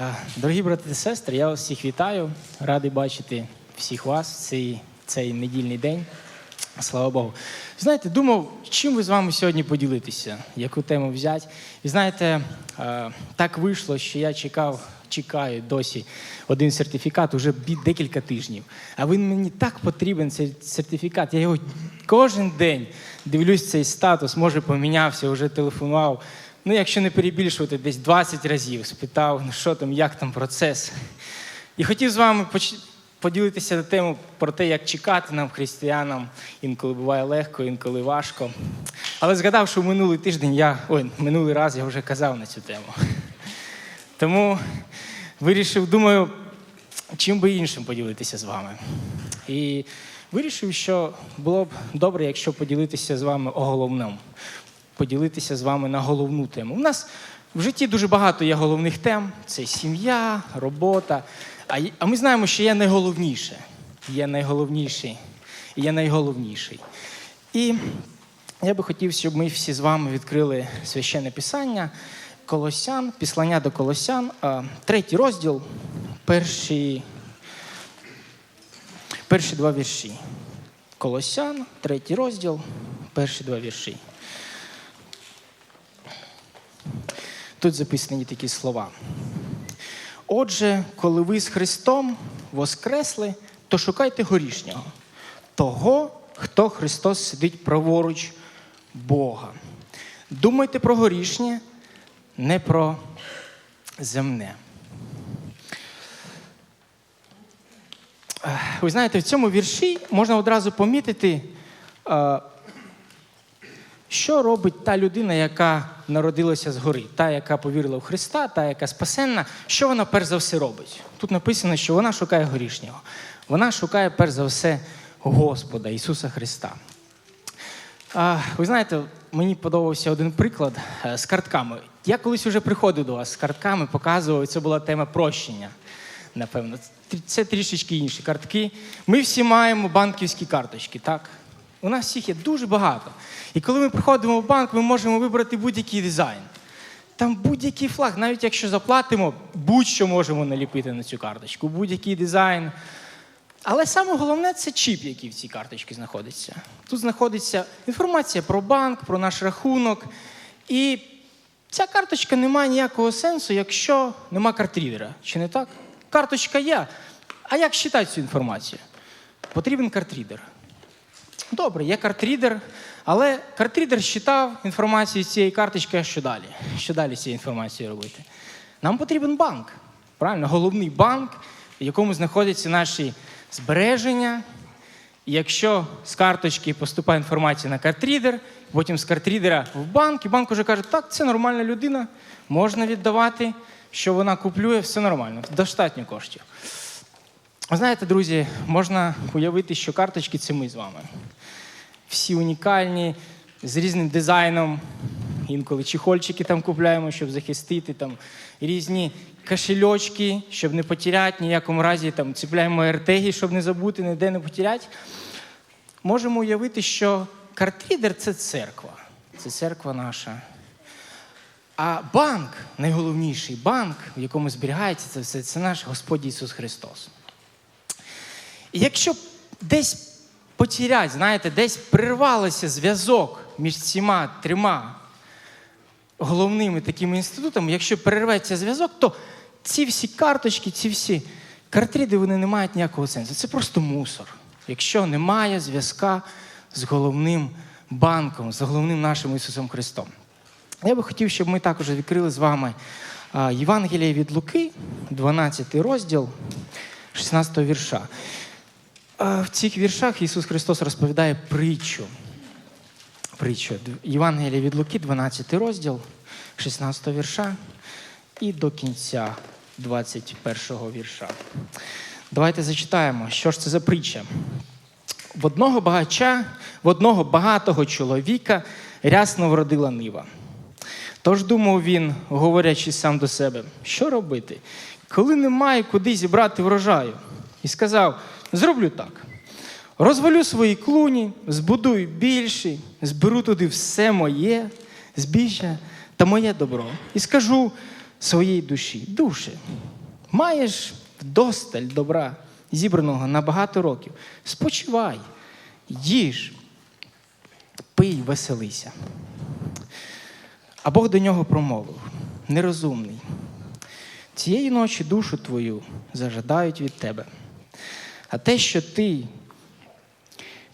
Е, Дорогі брати та сестри, я вас всіх вітаю. Радий бачити всіх вас в цей, цей недільний день. Слава Богу. Знаєте, думав, чим ви з вами сьогодні поділитися, яку тему взяти. І знаєте, е, так вийшло, що я чекав, чекаю досі один сертифікат уже декілька тижнів. А він мені так потрібен, цей сертифікат. Я його кожен день дивлюсь цей статус, може помінявся, вже телефонував. Ну, якщо не перебільшувати, десь 20 разів спитав, ну що там, як там процес. І хотів з вами поділитися на тему про те, як чекати нам, християнам. Інколи буває легко, інколи важко. Але згадав, що минулий тиждень я, ой, минулий раз я вже казав на цю тему. Тому вирішив, думаю, чим би іншим поділитися з вами. І вирішив, що було б добре, якщо поділитися з вами о головному, поділитися з вами на головну тему. У нас в житті дуже багато є головних тем: це сім'я, робота. А, ми знаємо, що є найголовніше. Є найголовніший. Є найголовніший. І я би хотів, щоб ми всі з вами відкрили священне писання Колосян, післання до Колосян, третій розділ, перші, перші два вірші. Колосян, третій розділ, перші два вірші. Тут записані такі слова. Отже, коли ви з Христом воскресли, то шукайте горішнього, того, хто Христос сидить праворуч Бога. Думайте про горішнє, не про земне. Ви знаєте, в цьому вірші можна одразу помітити, е, що робить та людина, яка народилася згори, та, яка повірила в Христа, та, яка спасенна, що вона перш за все робить? Тут написано, що вона шукає горішнього. Вона шукає перш за все Господа Ісуса Христа. А, ви знаєте, мені подобався один приклад е, з картками. Я колись вже приходив до вас з картками, показував, це була тема прощення. Напевно, це трішечки інші картки. Ми всі маємо банківські карточки, так? У нас всіх є дуже багато. І коли ми приходимо в банк, ми можемо вибрати будь-який дизайн. Там будь-який флаг, навіть якщо заплатимо, будь-що можемо наліпити на цю карточку, будь-який дизайн. Але саме головне це чіп, який в цій карточці знаходиться. Тут знаходиться інформація про банк, про наш рахунок. І ця карточка не має ніякого сенсу, якщо нема картрідера. Чи не так? Карточка є. А як читати цю інформацію? Потрібен картрідер. Добре, є картрідер, але картрідер считав інформацію з цієї карточки, а що далі? Що далі з цією інформацією робити? Нам потрібен банк. Правильно, головний банк, в якому знаходяться наші збереження. І якщо з карточки поступає інформація на картрідер, потім з картрідера в банк, і банк уже каже, так, це нормальна людина, можна віддавати, що вона куплює, все нормально, достатньо коштів. Знаєте, друзі, можна уявити, що карточки це ми з вами. Всі унікальні, з різним дизайном. Інколи чехольчики там купляємо, щоб захистити, там різні кошельочки, щоб не потеряти, ніякому разі там ціпляємо ертеги, щоб не забути, ніде не потеряти. Можемо уявити, що картрідер це церква. Це церква наша. А банк, найголовніший банк, в якому зберігається це все, це наш Господь Ісус Христос. Якщо десь потерять, знаєте, десь прирвалося зв'язок між цими трьома головними такими інститутами, якщо перерветься зв'язок, то ці всі карточки, ці всі картриди, вони не мають ніякого сенсу. Це просто мусор. Якщо немає зв'язка з головним банком, з головним нашим Ісусом Христом. Я би хотів, щоб ми також відкрили з вами Євангеліє від Луки, 12 розділ, 16 вірша. В цих віршах Ісус Христос розповідає притчу. Притчу. Євангеліє від Луки, 12 розділ, 16 вірша і до кінця 21 вірша. Давайте зачитаємо, що ж це за притча. В одного багача, в одного багатого чоловіка рясно вродила нива. Тож думав він, говорячи сам до себе, що робити, коли немає куди зібрати врожаю? І сказав: зроблю так. Розвалю свої клуні, збудую більші, зберу туди все моє, збіжжя та моє добро. І скажу своїй душі: душе, Маєш вдосталь добра, зібраного на багато років. Спочивай, їж, пий, веселися. А Бог до нього промовив: нерозумний. Цієї ночі душу твою зажадають від тебе. А те, що ти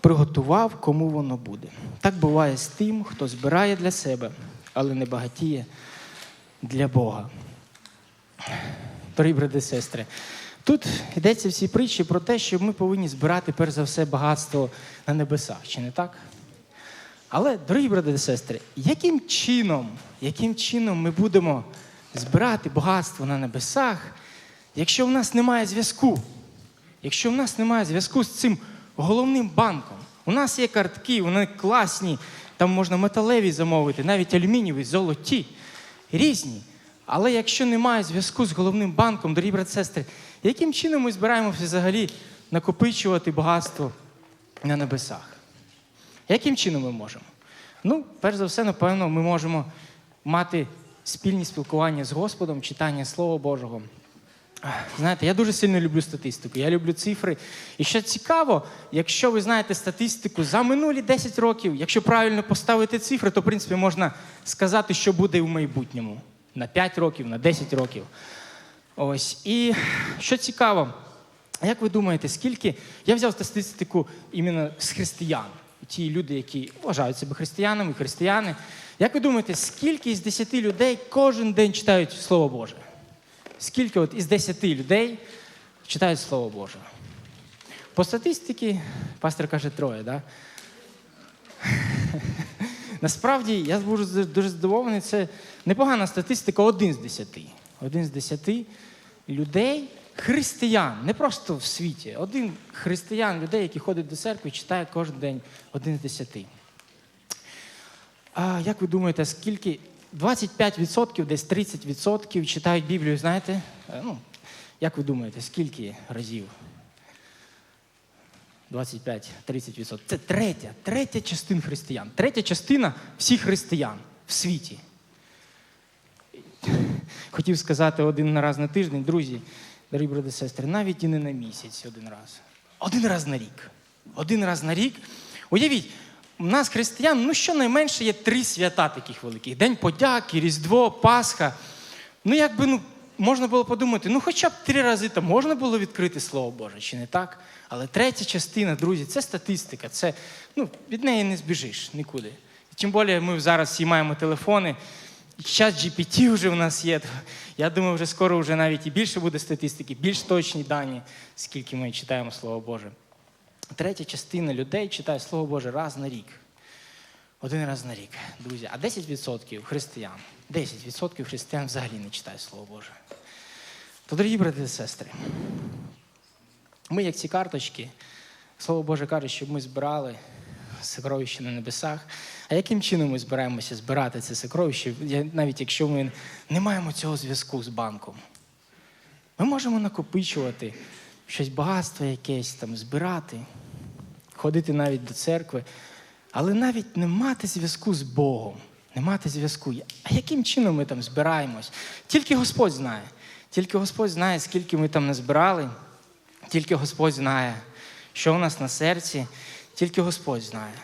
приготував, кому воно буде. Так буває з тим, хто збирає для себе, але не багатіє для Бога. Дорогі брати сестри, тут йдеться в цій притчі про те, що ми повинні збирати перш за все багатство на небесах, чи не так? Але, дорогі брати і сестри, яким чином, яким чином ми будемо збирати багатство на небесах, якщо в нас немає зв'язку? Якщо в нас немає зв'язку з цим головним банком, у нас є картки, вони класні, там можна металеві замовити, навіть алюмінієві, золоті, різні. Але якщо немає зв'язку з головним банком, дорогі брати і сестри, яким чином ми збираємося взагалі накопичувати багатство на небесах? Яким чином ми можемо? Ну, перш за все, напевно, ми можемо мати спільні спілкування з Господом, читання Слова Божого. Знаєте, я дуже сильно люблю статистику, я люблю цифри. І що цікаво, якщо ви знаєте статистику за минулі 10 років, якщо правильно поставити цифри, то в принципі можна сказати, що буде в майбутньому на 5 років, на 10 років. Ось. І що цікаво, як ви думаєте, скільки. Я взяв статистику іменно з християн, ті люди, які вважають себе християнами, християни. Як ви думаєте, скільки із 10 людей кожен день читають Слово Боже? Скільки от із 10 людей читають Слово Боже? По статистиці, пастор каже, троє, да? Насправді, я буду дуже здивований, це непогана статистика один з десяти. Один з десяти людей, християн, не просто в світі, один християн, людей, які ходять до церкви, читає кожен день один з десяти. А як ви думаєте, скільки 25%, десь 30% читають Біблію, знаєте? Е, Ну, як ви думаєте, скільки разів? 25-30%. Це третя, третя частина християн. Третя частина всіх християн в світі. Хотів сказати один раз на тиждень, друзі, дорогі брати сестри, навіть і не на місяць один раз. Один раз на рік. Один раз на рік. Уявіть, у нас християн, ну щонайменше є три свята таких великих: День подяки, Різдво, Пасха. Ну, якби ну, можна було подумати, ну хоча б три рази там можна було відкрити Слово Боже, чи не так? Але третя частина, друзі, це статистика. Це, ну, від неї не збіжиш нікуди. Тим більше ми зараз всі маємо телефони. Час GPT вже в нас є. Я думаю, вже скоро вже навіть і більше буде статистики, більш точні дані, скільки ми читаємо Слово Боже. Третя частина людей читає Слово Боже раз на рік. Один раз на рік, друзі. А 10% християн, 10% християн взагалі не читають Слово Боже. То, дорогі брати і сестри, ми, як ці карточки, Слово Боже каже, щоб ми збирали сокровище на небесах. А яким чином ми збираємося збирати це сокровище, навіть якщо ми не маємо цього зв'язку з банком? Ми можемо накопичувати щось багатство якесь там, збирати, ходити навіть до церкви, але навіть не мати зв'язку з Богом, не мати зв'язку. А яким чином ми там збираємось? Тільки Господь знає. Тільки Господь знає, скільки ми там назбирали, тільки Господь знає, що у нас на серці, тільки Господь знає,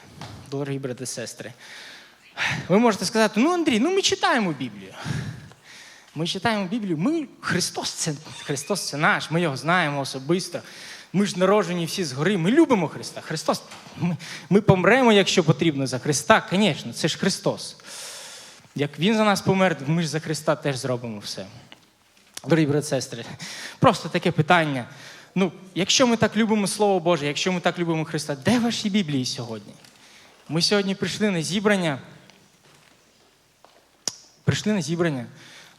дорогі брати і сестри. Ви можете сказати, ну Андрій, ну ми читаємо Біблію. Ми читаємо Біблію, ми Христос це Христос це наш, ми його знаємо особисто. Ми ж народжені всі згори, ми любимо Христа. Христос, ми, ми помремо, якщо потрібно, за Христа, звісно, це ж Христос. Як Він за нас помер, ми ж за Христа теж зробимо все. Дорогі брати сестри, просто таке питання. Ну, якщо ми так любимо Слово Боже, якщо ми так любимо Христа, де ваші Біблії сьогодні? Ми сьогодні прийшли на зібрання. Прийшли на зібрання,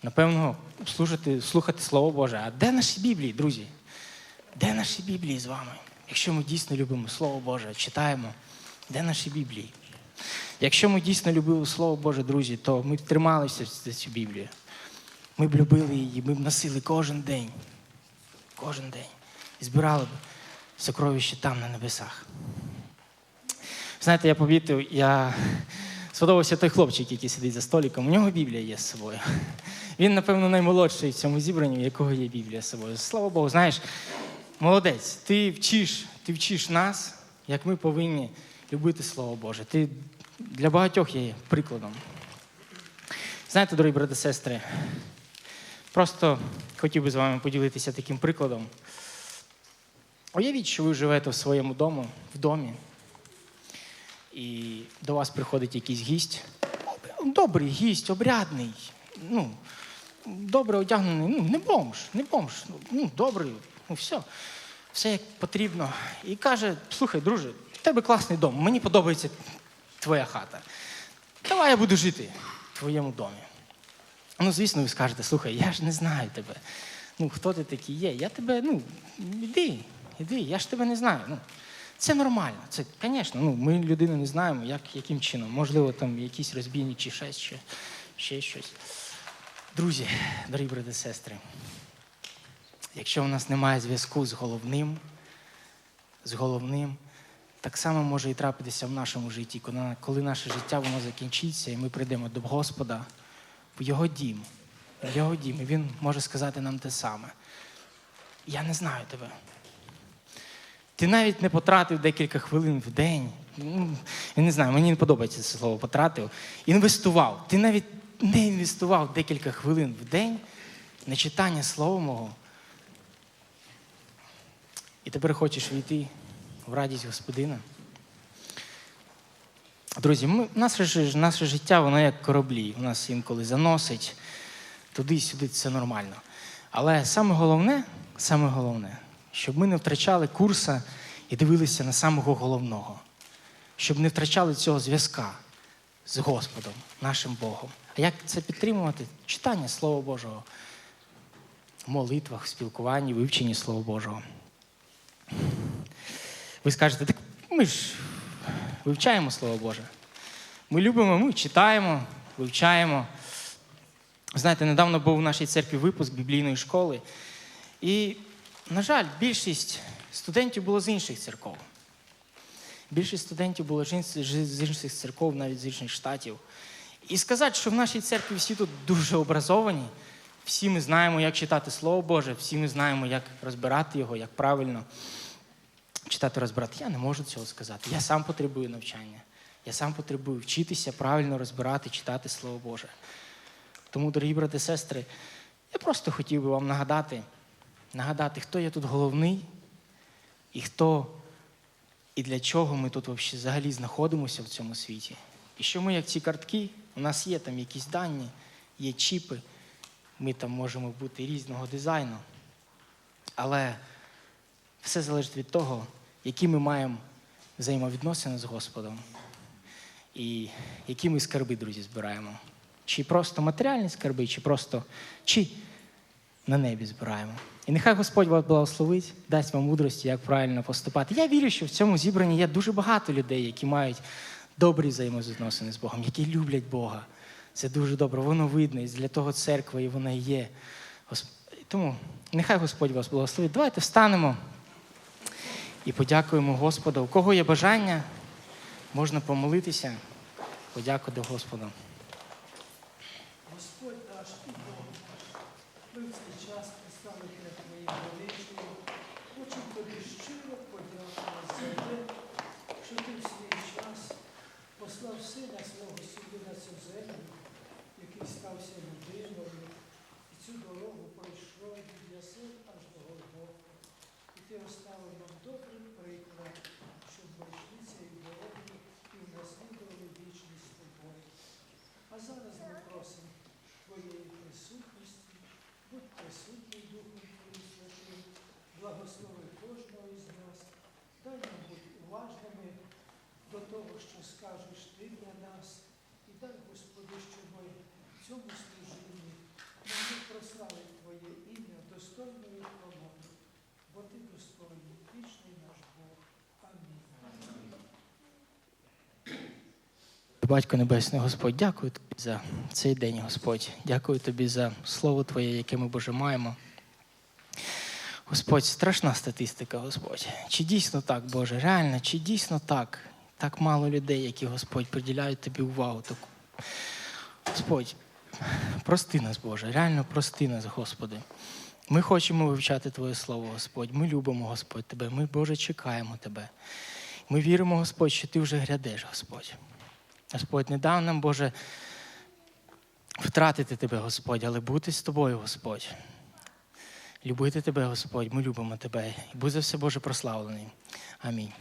напевно, слухати, слухати Слово Боже. А де наші Біблії, друзі? Де наші Біблії з вами? Якщо ми дійсно любимо Слово Боже, читаємо, де наші Біблії? Якщо ми дійсно любили Слово Боже, друзі, то ми б трималися за цю Біблію. Ми б любили її, ми б носили кожен день. Кожен день. І збирали б сокровище там, на небесах. Знаєте, я помітив, я сподобався той хлопчик, який сидить за столиком. У нього Біблія є з собою. Він, напевно, наймолодший в цьому зібранні, у якого є Біблія з собою. Слава Богу, знаєш, молодець, ти вчиш, ти вчиш нас, як ми повинні любити Слово Боже. Ти для багатьох є прикладом. Знаєте, дорогі брати і сестри, просто хотів би з вами поділитися таким прикладом. Уявіть, що ви живете в своєму дому, в домі, і до вас приходить якийсь гість. Добрий гість, обрядний, ну, добре одягнений, ну, не бомж, не бомж, ну, добрий, ну все, все як потрібно. І каже: слухай, друже, в тебе класний дом, мені подобається твоя хата. Давай я буду жити в твоєму домі. Ну, звісно, ви скажете, слухай, я ж не знаю тебе. Ну, хто ти такий є? Я тебе, ну, іди, іди, я ж тебе не знаю. Ну, це нормально. Це, звісно, ну, ми людину не знаємо, як, яким чином. Можливо, там якісь розбійники, чи ще, ще, ще щось. Друзі, дорогі брати сестри, якщо у нас немає зв'язку з головним, з головним, так само може і трапитися в нашому житті, коли, коли наше життя воно закінчиться, і ми прийдемо до Господа в Його дім. В Його дім. І Він може сказати нам те саме. Я не знаю тебе. Ти навіть не потратив декілька хвилин в день. Ну, я не знаю, мені не подобається це слово потратив. Інвестував. Ти навіть не інвестував декілька хвилин в день на читання слова мого. І тепер хочеш війти в радість Господина. Друзі, ми, наше, наше життя, воно як кораблі. У нас інколи заносить туди-сюди, це нормально. Але саме головне, саме головне, щоб ми не втрачали курса і дивилися на самого головного, щоб не втрачали цього зв'язка з Господом, нашим Богом. А як це підтримувати? Читання Слова Божого, в молитвах, в спілкуванні, вивченні Слова Божого. Ви скажете, так ми ж вивчаємо Слово Боже. Ми любимо, ми читаємо, вивчаємо. Знаєте, недавно був в нашій церкві випуск біблійної школи. І, на жаль, більшість студентів було з інших церков. Більшість студентів було з інших- церков, навіть з інших штатів. І сказати, що в нашій церкві всі тут дуже образовані, всі ми знаємо, як читати Слово Боже, всі ми знаємо, як розбирати його, як правильно читати розбирати. Я не можу цього сказати. Я сам потребую навчання. Я сам потребую вчитися правильно розбирати, читати Слово Боже. Тому, дорогі брати сестри, я просто хотів би вам нагадати, нагадати, хто є тут головний і хто і для чого ми тут взагалі знаходимося в цьому світі. І що ми, як ці картки, у нас є там якісь дані, є чіпи, ми там можемо бути різного дизайну. Але все залежить від того, які ми маємо взаємовідносини з Господом і які ми скарби, друзі, збираємо. Чи просто матеріальні скарби, чи просто чи на небі збираємо. І нехай Господь вас благословить, дасть вам мудрості, як правильно поступати. Я вірю, що в цьому зібранні є дуже багато людей, які мають добрі взаємовідносини з Богом, які люблять Бога. Це дуже добре, воно видно, і для того церква, і вона є. Тому нехай Господь вас благословить. Давайте встанемо і подякуємо Господу. У кого є бажання, можна помолитися, подякувати Господу. Господь наш і Бог наш, ми в цей час пристали перед Твоїм величною. Хочу тобі щиро подякувати за те, що ти в свій час послав сина свого сюди на цю землю, який стався людиною, і цю дорогу пройшов від ясен аж до Голгофи. І ти оставив нам добрий приклад, щоб ми йшли цією дорогою і наслідували вічність з тобою. А зараз ми просимо Твоєї присутності, будь присутній Духом Твоїм Святим, благослови кожного із нас, дай нам бути уважними до того, що скажеш Ти для нас, і дай, Господи, щоб ми в цьому служінні могли прославити Твоє ім'я достойною хвалою, бо Ти достойний, вічний наш Бог. Амінь. Батько Небесний, Господь, дякую тобі за цей день, Господь. Дякую тобі за слово Твоє, яке ми, Боже, маємо. Господь, страшна статистика, Господь. Чи дійсно так, Боже? Реально, чи дійсно так? Так мало людей, які Господь приділяють тобі увагу таку. Господь, прости нас, Боже, реально прости нас, Господи. Ми хочемо вивчати Твоє Слово, Господь. Ми любимо, Господь, Тебе. Ми, Боже, чекаємо Тебе. Ми віримо, Господь, що Ти вже грядеш, Господь. Господь, не дай нам, Боже, втратити Тебе, Господь, але бути з Тобою, Господь. Любити Тебе, Господь, ми любимо Тебе. І будь за все, Боже, прославлений. Амінь.